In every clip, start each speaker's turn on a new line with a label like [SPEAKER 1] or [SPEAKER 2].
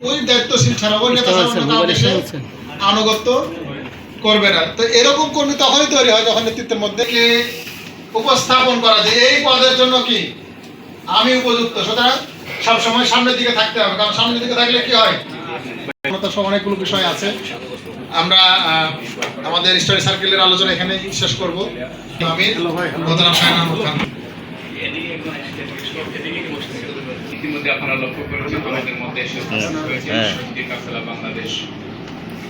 [SPEAKER 1] ওই দায়িত্বশীল ছাড়া ওই নেতা আনুগত্য করবে না। তো এরকম কর্মী তখনই তৈরি হয় যখন নেতৃত্বের মধ্যে কি উপস্থাপন করা যায়? এই পদের জন্য কি আমি উপযুক্ত? সুতরাং সবসময় সামনের দিকে থাকতে হবে কারণ সামনের দিকে থাকলে কি হয়? সব অনেকগুলো বিষয় আছে। আমরা আমাদের স্টাডি সার্কেলের আলোচনা এখানে শেষ করব। আমি মোহতারাম শাহিন খান।
[SPEAKER 2] ইতিমধ্যে আপনারা লক্ষ্য করেছেন আমাদের মধ্যে এসে উপস্থিত হয়েছেন
[SPEAKER 3] হ্যাঁ।
[SPEAKER 2] কাফেলা বাংলাদেশ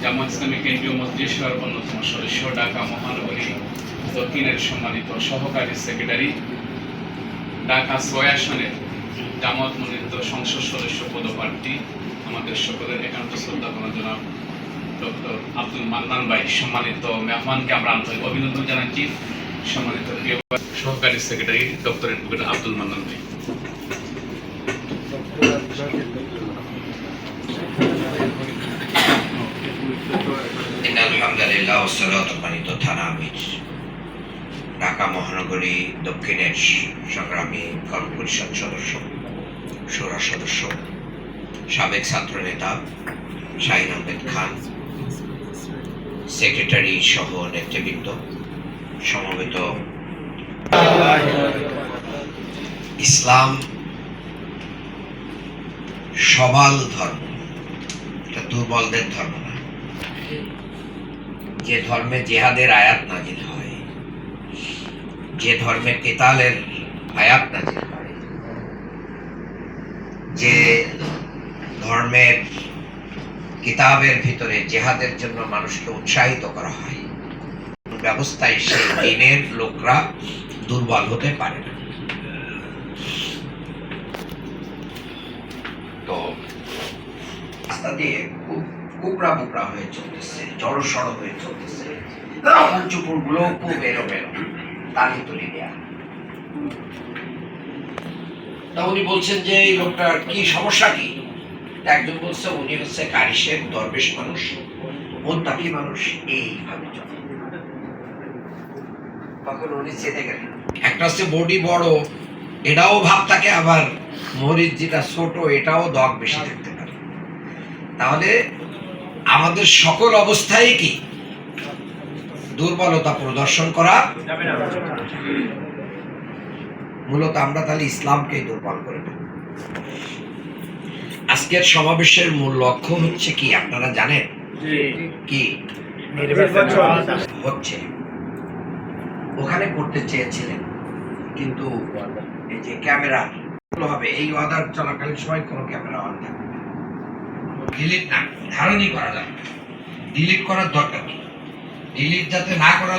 [SPEAKER 2] জামাত ইসলামী কেন্দ্রীয় মজলিসের অন্যতম সদস্য ঢাকা মহানগরী দক্ষিণের সম্মানিত সহকারী সেক্রেটারি। ঢাকা ছয় আসনের জামাত মনোনীত সংসদ সদস্য পদপ্রার্থী আমাদের সকলের একান্ত শ্রদ্ধা করা জনাব ডক্টর আব্দুল মান্নান ভাই সম্মানিত মেহমানকে আমরা আন্তরিক অভিনন্দন জানাচ্ছি। সম্মানিত সহকারী secretary doctor advocate Abdul Mannan ভাই।
[SPEAKER 4] আলহামদুলিল্লাহ সম্মানিত থানা আমির ঢাকা মহানগরী দক্ষিণের সংগ্রামী কর্ম পরিষদ সদস্য, সুরা সদস্য, সাবেক ছাত্র নেতা শাহিন আহমেদ খান, সেক্রেটারি সহ নেতৃবৃন্দ, সমবেত ইসলাম সবাল ধর্ম। এটা দুর্বলদের ধর্ম না। যে ধর্মে জেহাদের আয়াত নাজিল হয়, যে ধর্মে কেতালের আয়াত নাজিল হয়, যে ধর্মের কিতাবের ভিতরে জেহাদের জন্য মানুষকে উৎসাহিত করা হয় ব্যবস্থায় সেই দিনের লোকরা দুর্বল হতে পারে না তো রাস্তা দিয়ে খুব কুকড়া বুকড়া হয়ে চলতেছে জড় সড় হয়ে চলতেছে। চুপুরগুলো খুব এলো মেলো তালি তুলি দেয়া তা উনি বলছেন যে, এই লোকটার কি সমস্যা কি? একজন বলছে, উনি হচ্ছে কারিশের দরবেশ মানুষ মোত্তাকি মানুষ, এইভাবে চলে। তখন উনি চেতে গেলেন। একটা হচ্ছে বডি বড়, এটাও ভাব থাকে আবার, মরিচ যেটা ছোট, এটাও দগ বেশি থাকতে তাহলে আমাদের সকল অবস্থায় কি? দুর্বলতা প্রদর্শন করা। মূলত আমরা তাহলে ইসলামকে দুর্বল করে আজকের সমাবেশের মূল লক্ষ্য হচ্ছে কি? আপনারা জানেন কি? হচ্ছে। ওখানে করতে চেয়েছিলেন, কিন্তু এই যে ক্যামেরা হবে। এই অর্ডার চলাকালীন সময় কোনো ক্যামেরা অন থাকবে ডিলিট না ধারণই করা যাবে ডিলিট করার দরকার ডিলিট যাতে না করা